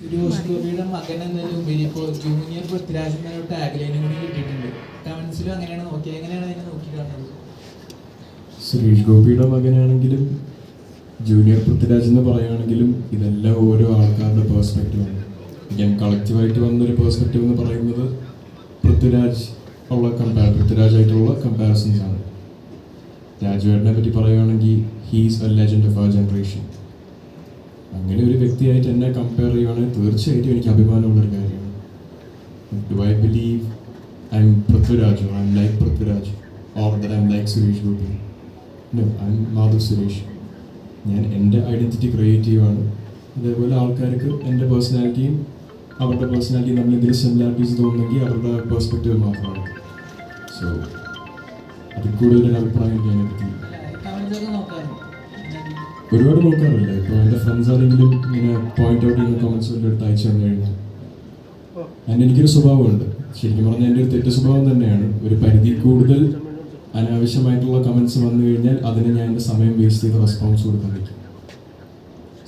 സുരേഷ് ഗോപിയുടെ മകൻ എന്നതിലുപരി ഇപ്പോൾ ജൂനിയർ പൃഥ്വിരാജ് എന്നൊരു ടാഗ്ലൈനും കൂടി കിട്ടിയിട്ടുണ്ട്. കമൻസിലും അങ്ങനെയാണ് നോക്കിയത് എങ്ങനെയാണ് അതിനെ നോക്കി കാണുന്നത് സുരേഷ് ഗോപിയുടെ മകനാണെങ്കിലും ജൂനിയർ പൃഥ്വിരാജ് എന്ന് പറയുകയാണെങ്കിലും ഇതെല്ലാം ഓരോ ആൾക്കാരുടെ പേഴ്സ്പെക്റ്റീവാണ് ഞാൻ കളക്റ്റീവായിട്ട് വന്നൊരു പേഴ്സ്പെക്റ്റീവ് എന്ന് പറയുന്നത് പൃഥ്വിരാജ് ഉള്ള കമ്പാ പൃഥ്വിരാജായിട്ടുള്ള കമ്പാരിസൺസ് ആണ്. രാജുവേട്ടനെ പറ്റി പറയുകയാണെങ്കിൽ he's a legend of a generation അങ്ങനെ ഒരു വ്യക്തിയായിട്ട് എന്നെ കമ്പയർ ചെയ്യുകയാണെങ്കിൽ തീർച്ചയായിട്ടും എനിക്ക് അഭിമാനമുള്ളൊരു കാര്യമാണ്. Do I believe I'm Prithviraj I'm like Prithviraj or I'm like Suresh Gopi I'm Madhav Suresh ഞാൻ എന്റെ ഐഡന്റിറ്റി ക്രിയേറ്റീവാണ് അതേപോലെ ആൾക്കാർക്ക് എന്റെ പേഴ്സണാലിറ്റിയും അവരുടെ പേഴ്സണാലിറ്റിയും തമ്മിൽ എന്തെങ്കിലും സിമിലാരിറ്റീസ് തോന്നുന്നെങ്കിൽ അവരുടെ പേഴ്സ്പെക്റ്റീവ് മാത്രമാണ്. സോ അതിൽ കൂടുതൽ അഭിപ്രായം ഞാൻ അതിനെ ഒരുപാട് നോക്കാറില്ല. ഇപ്പോൾ എന്റെ ഫ്രണ്ട്സ് ആണെങ്കിലും ഇങ്ങനെ പോയിന്റ് ഔട്ട് ചെയ്യുന്ന കമൻസ് എടുത്ത് അയച്ചു തന്നു കഴിഞ്ഞാൽ അതിന് എനിക്കൊരു സ്വഭാവമുണ്ട്. ശരിക്കും പറഞ്ഞാൽ എന്റെ ഒരു തെറ്റ് സ്വഭാവം തന്നെയാണ്. ഒരു പരിധി കൂടുതൽ അനാവശ്യമായിട്ടുള്ള കമന്റ്സ് വന്നു കഴിഞ്ഞാൽ അതിന് ഞാൻ എന്റെ സമയം വേസ്റ്റ് ചെയ്ത് റെസ്പോൺസ് കൊടുക്കാൻ പറ്റും.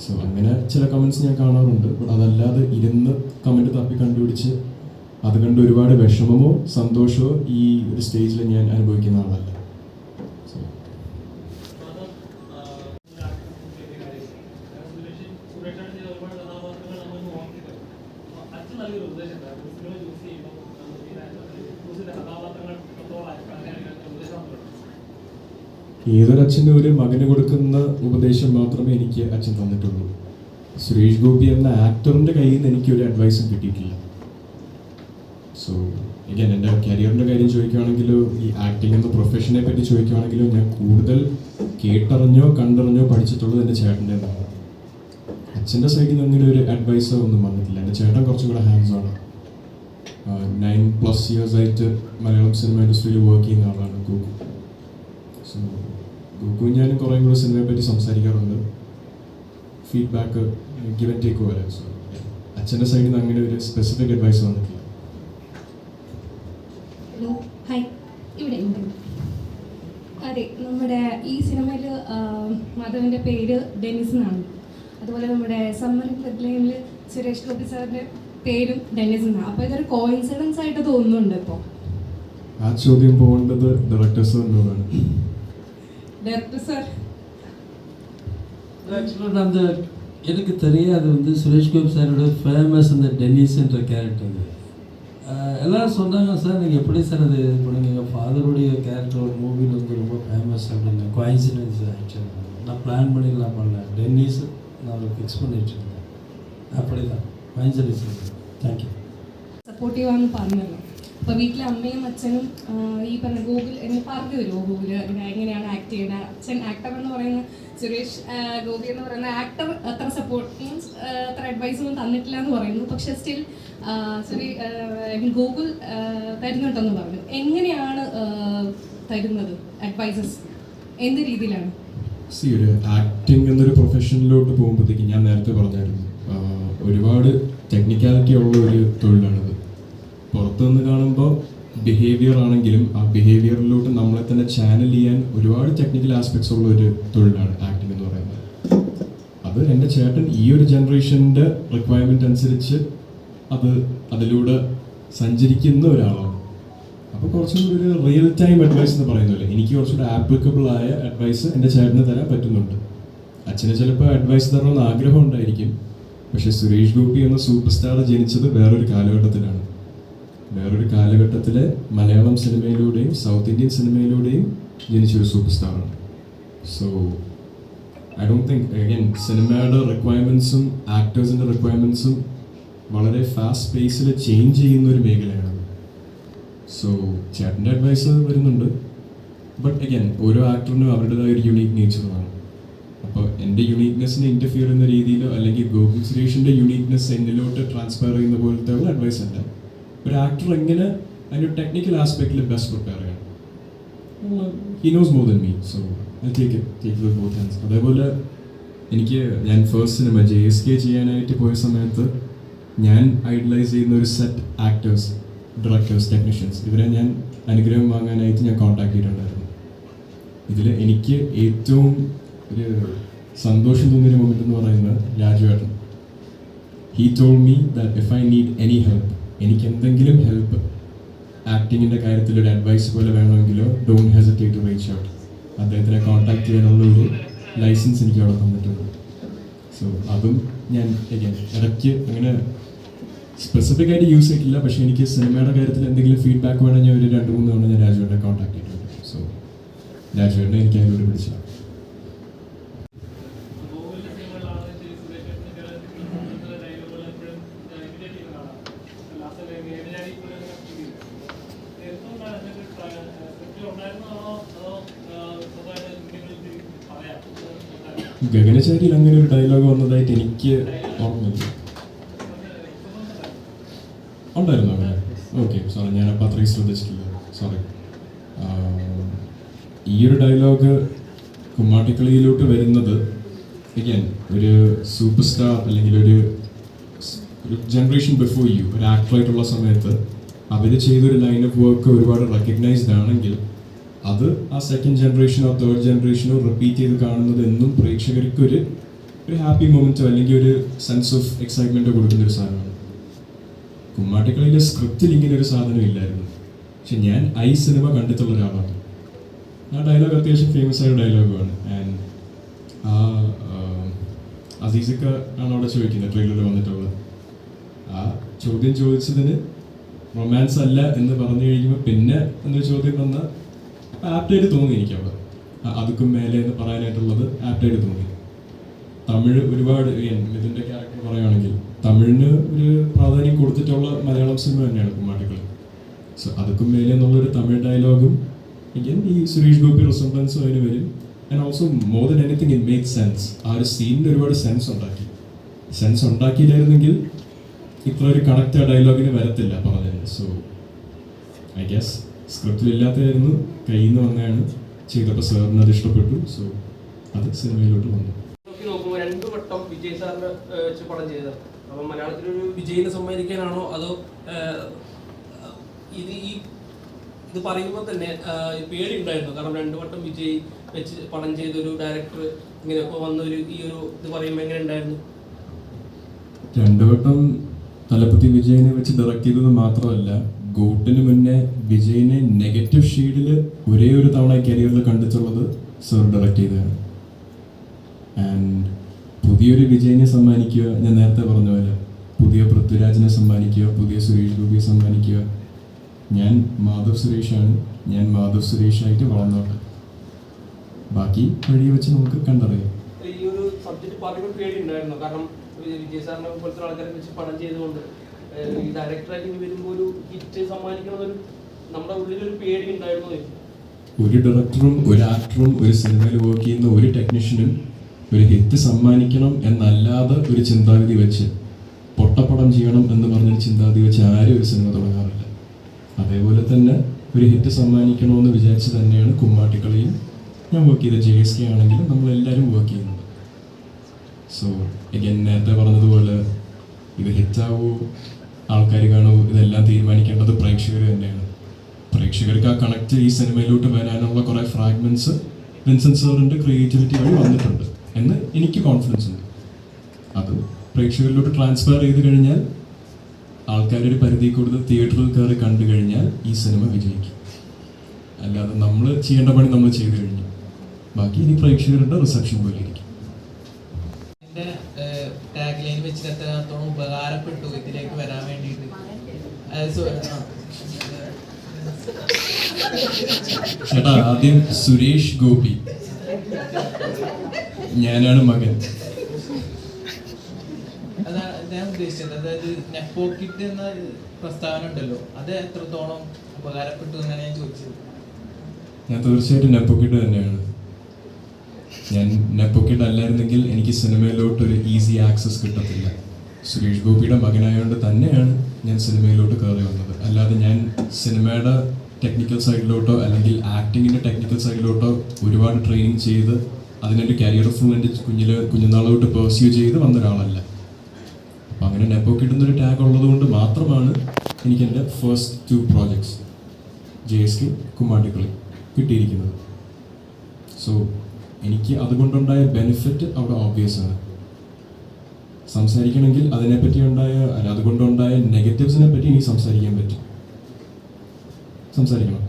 സോ അങ്ങനെ ചില കമന്റ്സ് ഞാൻ കാണാറുണ്ട്. അതല്ലാതെ ഇരുന്ന് കമന്റ് തപ്പി കണ്ടുപിടിച്ച് അത് കണ്ട് ഒരുപാട് വിഷമമോ സന്തോഷമോ ഈ ഒരു സ്റ്റേജിൽ ഞാൻ അനുഭവിക്കുന്ന ആളല്ല. ഏതൊരച്ഛനും ഒരു മകന് കൊടുക്കുന്ന ഉപദേശം മാത്രമേ എനിക്ക് അച്ഛൻ തന്നിട്ടുള്ളൂ. സുരേഷ് ഗോപി എന്ന ആക്ടറിന്റെ കയ്യിൽ നിന്ന് എനിക്ക് ഒരു അഡ്വൈസും കിട്ടിയിട്ടില്ല. സോ ഇനി എന്റെ കരിയറിന്റെ കാര്യം ചോദിക്കുകയാണെങ്കിലോ ഈ ആക്ടിങ് എന്ന പ്രൊഫഷനെ പറ്റി ചോദിക്കുകയാണെങ്കിലോ ഞാൻ കൂടുതൽ കേട്ടറിഞ്ഞോ കണ്ടറിഞ്ഞോ പഠിച്ചിട്ടുള്ളത് എന്റെ ചേട്ടന്റെ അച്ഛന്റെ സൈഡിൽ നിന്ന് അങ്ങനെ ഒരു അഡ്വൈസോ ഒന്നും വന്നിട്ടില്ല. എന്റെ ചേട്ടൻ കുറച്ചും കൂടെ ഹാൻഡ്സ് ആണ് നയൻ പ്ലസ് ഇയേഴ്സ് ആയിട്ട് മലയാളം സിനിമ ഇൻഡസ്ട്രിയിൽ വർക്ക് ചെയ്യുന്ന ആളാണ് ഗൂഗിൾ സോ ഗോകു ഞാനും കുറേ കൂടെ സിനിമയെ പറ്റി സംസാരിക്കാറുണ്ട്. ഫീഡ്ബാക്ക് ഗിവൻ ടേക്ക് പോലെ സോ അച്ഛന്റെ സൈഡിൽ നിന്ന് അങ്ങനെ ഒരു സ്പെസിഫിക് അഡ്വൈസ് വന്നിട്ടില്ല. ഹലോ ഹായ് ഇവിടെ അതെ നമ്മുടെ ഈ സിനിമയിൽ മാധവന്റെ പേര് ഡെനിസ് എന്നാണ്. അതുപോലെ നമ്മുടെ സമ്മർ ലൈനിൽ സുരേഷ് ഗോപി സാറിന്റെ പേരും ഡെന്നിസ് എന്നാണ്. അപ്പോൾ ഇതൊരു കോയിൻസിഡൻസ് ആയിട്ട് തോന്നുന്നുണ്ട് ഇപ്പോൾ ആ ചോദ്യം പോകേണ്ടത് ഡയറക്ടേഴ്സ് തന്നോടാണ് டாக்டர் சார் ஆக்சுவலாக நான் அந்த எனக்கு தெரியாது வந்து சுரேஷ் சுரேஷ்கோபி சாரோட ஃபேமஸ் அந்த டென்னிஸ்ன்ற கேரக்டர் எல்லோரும் சொன்னாங்க சார் நீங்கள் எப்படி சார் அது இது பண்ணுங்க? எங்கள் ஃபாதருடைய கேரக்டர் ஒரு மூவியில் வந்து ரொம்ப ஃபேமஸ் அப்படின்னு. கோயின்சிடன்ஸ் ஆக்சுவலாக நான் பிளான் பண்ணிடலாம் பண்ணல டென்னிஸ் நான் ஃபிக்ஸ் பண்ணிட்டு இருந்தேன். அப்படி தான் கோயின்சிடன்ஸ் தேங்க்யூ சப்போர்ட்டிவான பார்ட்னர் അപ്പോൾ വീട്ടിലെ അമ്മയും അച്ഛനും ഈ പറഞ്ഞ ഗൂഗിൾ എന്ന് പറഞ്ഞു തരുമോ? ഗൂഗിൾ എങ്ങനെയാണ് ആക്ട് ചെയ്യുന്നത് അച്ഛൻ ആക്ടർ എന്ന് പറയുന്ന സുരേഷ് ഗോപി എന്ന് പറയുന്ന ആക്ടർ അത്ര സപ്പോർട്ട് മീൻസ് അത്ര അഡ്വൈസ് ഒന്നും തന്നിട്ടില്ല എന്ന് പറയുന്നു. പക്ഷെ സ്റ്റിൽ സുരേ ഗൂഗിൾ തരുന്നുണ്ടെന്ന് പറഞ്ഞു. എങ്ങനെയാണ് തരുന്നത് അഡ്വൈസസ് എന്ത് രീതിയിലാണ്? സി ഒരു ആക്ടിങ് എന്നൊരു പ്രൊഫഷനിലോട്ട് പോകുമ്പോഴത്തേക്ക് ഞാൻ നേരത്തെ പറഞ്ഞായിരുന്നു. ഒരുപാട് ടെക്നിക്കാലിറ്റി ഉള്ള ഒരു തൊഴിലാണിത് പുറത്തു നിന്ന് കാണുമ്പോൾ ബിഹേവിയർ ആണെങ്കിലും ആ ബിഹേവിയറിലോട്ട് നമ്മളെ തന്നെ ചാനൽ ചെയ്യാൻ ഒരുപാട് ടെക്നിക്കൽ ആസ്പെക്ട്സ് ഉള്ള ഒരു തൊഴിലാണ് ആക്ടിംഗ് എന്ന് പറയുന്നത്. അത് എന്റെ ചേട്ടൻ ഈ ഒരു ജനറേഷന്റെ റിക്വയർമെന്റ് അനുസരിച്ച് അത് അതിലൂടെ സഞ്ചരിക്കുന്ന ഒരാളാണ്. അപ്പോൾ കുറച്ചും കൂടി ഒരു റിയൽ ടൈം അഡ്വൈസ് എന്ന് പറയുന്നില്ല എനിക്ക് കുറച്ചുകൂടി ആപ്ലിക്കബിൾ ആയ അഡ്വൈസ് എന്റെ ചേട്ടന് തരാൻ പറ്റുന്നുണ്ട്. അച്ഛന് ചിലപ്പോൾ അഡ്വൈസ് തരണമെന്ന് ആഗ്രഹം ഉണ്ടായിരിക്കും. പക്ഷേ സുരേഷ് ഗോപി എന്ന സൂപ്പർ സ്റ്റാർ ജനിച്ചത് വേറൊരു കാലഘട്ടത്തിലാണ്. വേറൊരു കാലഘട്ടത്തിലെ മലയാളം സിനിമയിലൂടെയും സൗത്ത് ഇന്ത്യൻ സിനിമയിലൂടെയും ജനിച്ച ഒരു super സ്റ്റാറാണ് so I don't think again സിനിമയുടെ റിക്വയർമെൻസും ആക്ടേഴ്സിന്റെ റിക്വയർമെൻസും വളരെ ഫാസ്റ്റ് പേസിൽ ചേഞ്ച് ചെയ്യുന്ന ഒരു മേഖലയാണ്. സോ ചേട്ടന്റെ അഡ്വൈസ് വരുന്നുണ്ട്. ബട്ട് അഗൈൻ ഓരോ ആക്ടറിനും അവരുടേതായ ഒരു യുണീക്ക് നേച്ചറാണ് അപ്പോൾ എന്റെ യുണീക്നെസ്സിനെ ഇന്റർഫിയർ ചെയ്യുന്ന രീതിയിലോ അല്ലെങ്കിൽ ഗോകുൽ സുരേഷിന്റെ യുണീക്നെസ് എന്നിലോട്ട് ട്രാൻസ്ഫർ ചെയ്യുന്ന പോലത്തെ ഉള്ള അഡ്വൈസ് അല്ല ഒരു ആക്ടർ എങ്ങനെ അതിന്റെ ടെക്നിക്കൽ ആസ്പെക്റ്റിൽ ബെസ്റ്റ് പ്രിപ്പയർ ചെയ്യണം? He knows more than me so take take അതേപോലെ എനിക്ക് ഞാൻ first cinema J S K ചെയ്യാനായിട്ട് പോയ സമയത്ത് ഞാൻ ഐഡലൈസ് ചെയ്യുന്ന ഒരു സെറ്റ് ആക്ടേഴ്സ് ഡയറക്ടേഴ്സ് ടെക്നീഷ്യൻസ് ഇവരെ ഞാൻ അനുഗ്രഹം വാങ്ങാനായിട്ട് ഞാൻ കോൺടാക്ട് ചെയ്തിട്ടുണ്ടായിരുന്നു. ഇതിൽ എനിക്ക് ഏറ്റവും ഒരു സന്തോഷം തോന്നിയ മൊമെന്റ് എന്ന് പറയുന്നത് രാജുവേട്ടൻ he told me that if I need any help എനിക്ക് എന്തെങ്കിലും ഹെൽപ്പ് ആക്ടിങ്ങിന്റെ കാര്യത്തിൽ ഒരു അഡ്വൈസ് പോലെ വേണമെങ്കിലോ don't hesitate to reach out അദ്ദേഹത്തിനെ കോൺടാക്ട് ചെയ്യാനുള്ള ഒരു ലൈസൻസ് എനിക്ക് അവിടെ തന്നിട്ടുണ്ട്. സോ അതും ഞാൻ ഇടയ്ക്ക് അങ്ങനെ സ്പെസിഫിക് ആയിട്ട് യൂസ് ചെയ്തിട്ടില്ല. പക്ഷേ എനിക്ക് സിനിമയുടെ കാര്യത്തിൽ എന്തെങ്കിലും ഫീഡ്ബാക്ക് വേണമെങ്കിൽ ഒരു രണ്ട് മൂന്ന് തവണ ഞാൻ രാജുവിനെ കോൺടാക്ട് ചെയ്തിട്ടുണ്ട്. സോ രാജുവിനെ എനിക്ക് അതിലൂടെ വിളിച്ചതാണ്. ഗഗനചാരിയിൽ അങ്ങനെ ഒരു ഡയലോഗ് വന്നതായിട്ട് എനിക്ക് ഓർമ്മയില്ല. ഉണ്ടായിരുന്നു അങ്ങനെ ഓക്കെ സോറി ഞാൻ അപ്പം അത്രയും ശ്രദ്ധിച്ചിട്ടില്ല. സോറി ഈ ഒരു ഡയലോഗ് കുമ്മാട്ടിക്കളിയിലോട്ട് വരുന്നത് again ഒരു സൂപ്പർ സ്റ്റാർ അല്ലെങ്കിൽ ഒരു ഒരു ജനറേഷൻ ബിഫോർ യു ഒരു ആക്ടറായിട്ടുള്ള സമയത്ത് അവർ ചെയ്തൊരു ലൈൻ ഓഫ് വർക്ക് ഒരുപാട് റെക്കഗ്നൈസ്ഡ് ആണെങ്കിൽ അത് ആ സെക്കൻഡ് ജനറേഷനോ തേർഡ് ജനറേഷനോ റിപ്പീറ്റ് ചെയ്ത് കാണുന്നത് എന്നും പ്രേക്ഷകർക്ക് ഒരു ഒരു ഹാപ്പി മൊമെന്റോ അല്ലെങ്കിൽ ഒരു സെൻസ് ഓഫ് എക്സൈറ്റ്മെന്റോ കൊടുക്കുന്ന ഒരു സാധനമാണ്. കുമ്മാട്ടിക്കളിയിലെ സ്ക്രിപ്റ്റിൽ ഇങ്ങനെ ഒരു സാധനം ഇല്ലായിരുന്നു. പക്ഷെ ഞാൻ ഐ സിനിമ കണ്ടിട്ടുള്ള ഒരാളാണ്. ആ ഡയലോഗ് അത്യാവശ്യം ഫേമസ് ആയ ഡയലോഗാണ് ആൻഡ് ആ അസീസക്ക ആണ് അവിടെ ചോദിക്കുന്നത് ട്രെയിലറിൽ വന്നിട്ടുള്ളത്. ആ ചോദ്യം ചോദിച്ചതിന് റൊമാൻസ് അല്ല എന്ന് പറഞ്ഞു കഴിയുമ്പോൾ പിന്നെ എന്നൊരു ചോദ്യം വന്ന ആപ്റ്റായിട്ട് തോന്നി എനിക്ക് അവിടെ അതുക്കും മേലെ എന്ന് പറയാനായിട്ടുള്ളത് ആപ്റ്റായിട്ട് തോന്നി. തമിഴ് ഒരുപാട് ഇതിന്റെ ക്യാരക്ടർ പറയുകയാണെങ്കിൽ തമിഴിന് ഒരു പ്രാധാന്യം കൊടുത്തിട്ടുള്ള മലയാളം സിനിമ തന്നെയാണ് കുമ്മാട്ടിക്കളി. സോ അതുക്കും മേലെ എന്നുള്ളൊരു തമിഴ് ഡയലോഗും എനിക്ക് ഈ സുരേഷ് ഗോപി റിസംബ്ലൻസും അതിന് വരും. And also more than anything it make sense ആ ഒരു സീനിന് ഒരുപാട് സെൻസ് ഉണ്ടാക്കി. സെൻസ് ഉണ്ടാക്കിയില്ലായിരുന്നെങ്കിൽ ഇത്ര ഒരു കണക്റ്റ് ഡയലോഗിന് വരത്തില്ല പറഞ്ഞത് സോ ഐ ഗസ് സ്ക്രിപ്റ്റിൽ ഇല്ലാത്തതായിരുന്നു. കയ്യിൽ നിന്ന് വന്നതാണ് ചെയ്തപ്പോൾ സാറിന് അത് ഇഷ്ടപ്പെട്ടു. സോ അത് സിനിമയിലോട്ട് വന്നു. രണ്ടു വട്ടം വിജയ് സാറിന് വെച്ച് പടം ചെയ്തത്. അപ്പം മലയാളത്തിലൊരു വിജയിനെ സമ്മാനിക്കാനാണോ അതോ ഇത് ഈ ഇത് പറയുമ്പോൾ തന്നെ പേടി ഉണ്ടായിരുന്നു. കാരണം രണ്ടു വട്ടം വിജയ് വെച്ച് പടം ചെയ്തൊരു ഡയറക്ടർ ഇങ്ങനെ വന്നൊരു ഈ ഒരു ഇത് പറയുമ്പോൾ എങ്ങനെ ഉണ്ടായിരുന്നു? രണ്ടു വട്ടം തലപ്പത്തി വിജയനെ വെച്ച് ഡയറക്ട് ചെയ്തത് മാത്രമല്ല ഗോട്ടിന് മുന്നേ വിജയിനെ നെഗറ്റീവ് ഷെയ്ഡിൽ ഒരേ ഒരു തവണ കരിയറിൽ കണ്ടിട്ടുള്ളത് സർ ഡയറക്ട് ചെയ്തതാണ്. ആൻഡ് പുതിയൊരു വിജയിനെ സമ്മാനിക്കുക ഞാൻ നേരത്തെ പറഞ്ഞ പോലെ പുതിയ പൃഥ്വിരാജിനെ സമ്മാനിക്കുക പുതിയ സുരേഷ് ഗോപിയെ സമ്മാനിക്കുക. ഞാൻ മാധവ് സുരേഷാണ്. ഞാൻ മാധവ് സുരേഷായിട്ട് വളർന്നോട്ടെ. ബാക്കി വഴി വെച്ച് നമുക്ക് കണ്ടറിയാം. ഈ ഒരു സബ്ജക്റ്റ് പറയുമ്പോൾ പേടി ഉണ്ടായിരുന്നു. കാരണം വിജയ സാറിനെ പോലത്തെ ആൾക്കാരെ വെച്ച് പഠനം ചെയ്തുകൊണ്ട് ഒരു നമ്മുടെ ഉള്ളിലൊരു പേടി ഉണ്ടായിരുന്നു ഒരു ഡയറക്ടറും ഒരു ആക്ടറും ഒരു സിനിമയിൽ വർക്ക് ചെയ്യുന്ന ഒരു ടെക്നീഷ്യനും ഒരു ഹിറ്റ് സമ്മാനിക്കണം എന്നല്ലാതെ ഒരു ചിന്താഗതി വെച്ച് പൊട്ടപ്പടം ചെയ്യണം എന്ന് പറഞ്ഞൊരു ചിന്താഗതി വെച്ച് ആരും ഒരു സിനിമ തുടങ്ങാറില്ല. അതേപോലെ തന്നെ ഒരു ഹിറ്റ് സമ്മാനിക്കണമെന്ന് വിചാരിച്ച് തന്നെയാണ് കുമ്മാട്ടിക്കളിയും ഞാൻ വർക്ക് ചെയ്ത ജെ എസ് കെ ആണെങ്കിലും നമ്മളെല്ലാവരും വർക്ക് ചെയ്യുന്നത് സോ എഗൻ നേരത്തെ പറഞ്ഞതുപോലെ ഇത് ഹിറ്റാവോ ആൾക്കാർ ഇതെല്ലാം തീരുമാനിക്കേണ്ടത് പ്രേക്ഷകർ തന്നെയാണ്. പ്രേക്ഷകർക്ക് ആ കണക്ട് ഈ സിനിമയിലോട്ട് വരാനുള്ള കുറേ ഫ്രാഗ്മെന്റ്സ് വിൻസെന്റ് സാറിന്റെ ക്രിയേറ്റിവിറ്റി വഴി വന്നിട്ടുണ്ട് എന്ന് എനിക്ക് കോൺഫിഡൻസ് ഉണ്ട്. അത് പ്രേക്ഷകരിലോട്ട് ട്രാൻസ്ഫർ ചെയ്ത് കഴിഞ്ഞാൽ ആൾക്കാരൊരു പരിധി കൂടുതൽ തിയേറ്ററിൽ കയറി കണ്ടു കഴിഞ്ഞാൽ ഈ സിനിമ വിജയിക്കും. അല്ലാതെ നമ്മൾ ചെയ്യേണ്ട പണി നമ്മൾ ചെയ്തു കഴിഞ്ഞു. ബാക്കി ഇനി പ്രേക്ഷകരുടെ റിസപ്ഷൻ പോലെ ഇരിക്കും വെച്ചിട്ട് എത്രത്തോളം ഉപകാരപ്പെട്ടു ഇതിലേക്ക് വരാൻ വേണ്ടിയിട്ട്. ചേട്ടാ ആദ്യം സുരേഷ് ഗോപി. ഞാനാണ് മകൻ. അതാണ് ഞാൻ ഉദ്ദേശിച്ചത്. അതായത് നെപ്പോക്കിറ്റ് എന്ന പ്രസ്താവന ഉണ്ടല്ലോ. അത് എത്രത്തോളം ഉപകാരപ്പെട്ടു എന്നാണ് ഞാൻ ചോദിച്ചത്. ഞാൻ തീർച്ചയായിട്ടും നെപ്പോക്കിട്ട് തന്നെയാണ്. ഞാൻ നെപ്പോക്കിഡ് അല്ലായിരുന്നെങ്കിൽ എനിക്ക് സിനിമയിലോട്ട് ഒരു ഈസി ആക്സസ് കിട്ടത്തില്ല. സുരേഷ് ഗോപിയുടെ മകനായതുകൊണ്ട് തന്നെയാണ് ഞാൻ സിനിമയിലോട്ട് കയറി വന്നത്. അല്ലാതെ ഞാൻ സിനിമയുടെ ടെക്നിക്കൽ സൈഡിലോട്ടോ അല്ലെങ്കിൽ ആക്ടിങ്ങിന്റെ ടെക്നിക്കൽ സൈഡിലോട്ടോ ഒരുപാട് ട്രെയിനിങ് ചെയ്ത് അതിനൊരു കരിയർ ഫുൾ എന്റെ കുഞ്ഞിൽ കുഞ്ഞുനാളോട്ട് പെർസ്യൂ ചെയ്ത് വന്ന ഒരാളല്ല അപ്പം അങ്ങനെ നെപ്പോ കിട്ടുന്നൊരു ടാഗ് ഉള്ളതുകൊണ്ട് മാത്രമാണ് എനിക്ക് എന്റെ first two projects J S K Kummattikali കിട്ടിയിരിക്കുന്നത്. സോ എനിക്ക് അതുകൊണ്ടുണ്ടായ ബെനിഫിറ്റ് അവിടെ ഓബ്വിയസ് ആണ്. സംസാരിക്കണമെങ്കിൽ അതിനെപ്പറ്റി ഉണ്ടായ അല്ല അതുകൊണ്ടുണ്ടായ നെഗറ്റീവ്സിനെ പറ്റി എനിക്ക് സംസാരിക്കാൻ പറ്റും. സംസാരിക്കണം.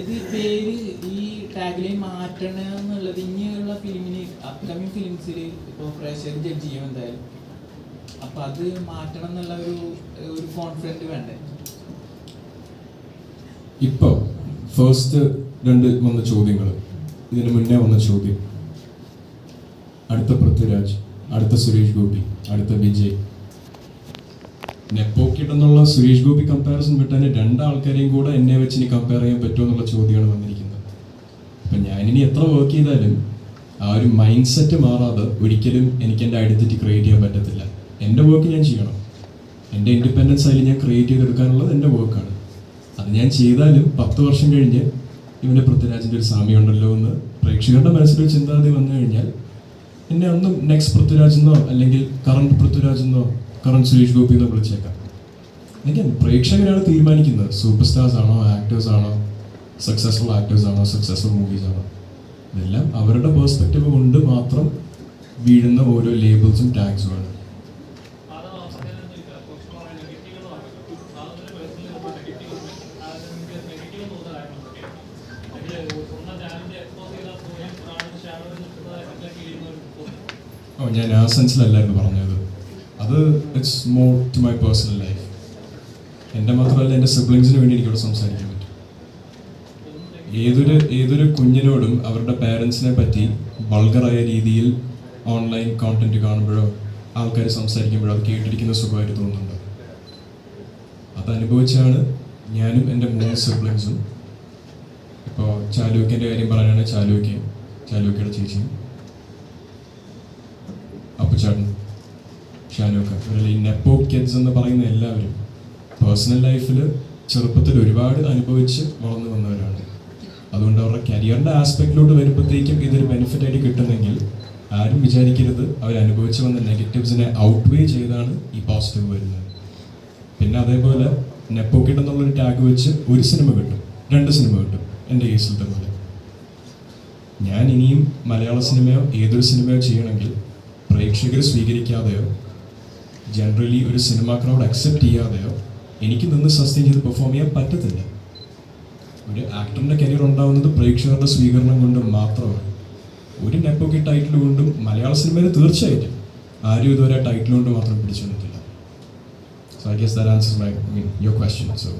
ഇത് പേര് ഈ ടാഗ്ലൈൻ മാറ്റണം എന്നുള്ളത് ഇനിയുള്ള ഫിലിമിന് അപ്കമിങ് ഫിലിംസിൽ ഇപ്പോൾ പ്രേക്ഷകർ ജഡ്ജ് ചെയ്യും എന്തായാലും. അപ്പൊ അത് മാറ്റണം എന്നുള്ള ഒരു ഒരു കോൺഫിഡന്റ് വേണ്ടേ? ഇപ്പോൾ ഫസ്റ്റ് രണ്ട് വന്ന ചോദ്യങ്ങൾ ഇതിന് മുന്നേ വന്ന ചോദ്യം. അടുത്ത പൃഥ്വിരാജ് അടുത്ത സുരേഷ് ഗോപി അടുത്ത വിജയ്. നെപ്പോക്കിട്ടെന്നുള്ള സുരേഷ് ഗോപി കമ്പാരിസൺ വിട്ടാൽ രണ്ടാൾക്കാരെയും കൂടെ എന്നെ വെച്ച് ഇനി കമ്പയർ ചെയ്യാൻ പറ്റുമോ എന്നുള്ള ചോദ്യമാണ് വന്നിരിക്കുന്നത്. അപ്പം ഞാനിനി എത്ര വർക്ക് ചെയ്താലും ആ ഒരു മൈൻഡ് സെറ്റ് മാറാതെ ഒരിക്കലും എനിക്ക് എന്റെ ഐഡന്റിറ്റി ക്രിയേറ്റ് ചെയ്യാൻ പറ്റത്തില്ല. എന്റെ വർക്ക് ഞാൻ ചെയ്യണം. എന്റെ ഇൻഡിപെൻഡൻസ് അതിൽ ഞാൻ ക്രിയേറ്റ് ചെയ്തെടുക്കാനുള്ളത് എന്റെ വർക്കാണ് അത് ഞാൻ ചെയ്താലും പത്ത് വർഷം കഴിഞ്ഞ് ഇവന്റെ പൃഥ്വിരാജിന്റെ ഒരു സാമ്യമുണ്ടല്ലോ എന്ന് പ്രേക്ഷകരുടെ മനസ്സിലൊരു ചിന്താഗതി വന്നു കഴിഞ്ഞാൽ എന്നെ ഒന്നും നെക്സ്റ്റ് പൃഥ്വിരാജ് എന്നോ അല്ലെങ്കിൽ കറണ്ട് പൃഥ്വിരാജ് എന്നോ കറണ്ട് സുരേഷ് ഗോപി എന്നോ വിളിച്ചേക്കാം. എനിക്ക് പ്രേക്ഷകരാണ് തീരുമാനിക്കുന്നത്. സൂപ്പർ സ്റ്റാർസ് ആണോ ആക്ടേഴ്സ് ആണോ സക്സസ്ഫുൾ ആക്ടേഴ്സ് ആണോ സക്സസ്ഫുൾ മൂവീസ് ആണോ. ഇതെല്ലാം അവരുടെ പേഴ്സ്പെക്റ്റീവ് കൊണ്ട് മാത്രം വീഴുന്ന ഓരോ ലേബിൾസും ടാഗ്സും ഞാൻ ആ സെൻസിലല്ല എന്ന് പറഞ്ഞത്. അത് it's more to my personal life എന്റെ മാത്രമല്ല എന്റെ സിബ്ലിങ്സിന് വേണ്ടി എനിക്കിവിടെ സംസാരിക്കാൻ പറ്റും. ഏതൊരു ഏതൊരു കുഞ്ഞിനോടും അവരുടെ പേരൻസിനെ പറ്റി ബൾഗറായ രീതിയിൽ ഓൺലൈൻ കോണ്ടന്റ് കാണുമ്പോഴോ ആൾക്കാർ സംസാരിക്കുമ്പോഴോ അത് കേട്ടിരിക്കുന്ന സുഖമായിട്ട് തോന്നുന്നുണ്ട്. അത് അനുഭവിച്ചാണ് ഞാനും എന്റെ മൂന്ന് സിബ്ലിങ്സും ഇപ്പോൾ ചാലൂക്കിന്റെ കാര്യം പറയാനാണ് ചാലൂക്ക് ചാലൂക്കയുടെ ചേച്ചിയും അപ്പുചാട്ടൻ ഷാനൂക്ക അവരല്ല ഈ നെപ്പോ കിഡ്സ് എന്ന് പറയുന്ന എല്ലാവരും പേഴ്സണൽ ലൈഫിൽ ചെറുപ്പത്തിൽ ഒരുപാട് അനുഭവിച്ച് വളർന്നു വന്നവരാണ്. അതുകൊണ്ട് അവരുടെ കരിയറിന്റെ ആസ്പെക്റ്റിലോട്ട് വരുമ്പോഴത്തേക്കും ഇതൊരു ബെനിഫിറ്റ് ആയിട്ട് കിട്ടുന്നെങ്കിൽ ആരും വിചാരിക്കരുത്. അവർ അനുഭവിച്ച് വന്ന നെഗറ്റീവ്സിനെ ഔട്ട് വേ ചെയ്താണ് ഈ പോസിറ്റീവ് വരുന്നത്. പിന്നെ അതേപോലെ നെപ്പോ കിഡ് എന്നുള്ളൊരു ടാഗ് വെച്ച് ഒരു സിനിമ കിട്ടും. രണ്ട് സിനിമ കിട്ടും. എന്റെ കേസിലത്തെ പോലെ ഞാൻ ഇനിയും മലയാള സിനിമയോ ഏതൊരു സിനിമയോ ചെയ്യണമെങ്കിൽ പ്രേക്ഷകർ സ്വീകരിക്കാതെയോ ജനറലി ഒരു സിനിമ ക്രൗഡ് അക്സെപ്റ്റ് ചെയ്യാതെയോ എനിക്ക് നിന്ന് സസ്റ്റെയിൻ ചെയ്ത് പെർഫോം ചെയ്യാൻ പറ്റത്തില്ല. ഒരു ആക്ടറിന്റെ കരിയർ ഉണ്ടാവുന്നത് പ്രേക്ഷകരുടെ സ്വീകരണം കൊണ്ട് മാത്രമാണ്. ഒരു നെപ്പോക്കി ടൈറ്റിൽ കൊണ്ടും മലയാള സിനിമയിൽ തീർച്ചയായിട്ടും ആരും ഇതുവരെ ടൈറ്റിൽ കൊണ്ട് മാത്രം പിടിച്ചു നിന്നിട്ടില്ല so I guess that answers my mean your question so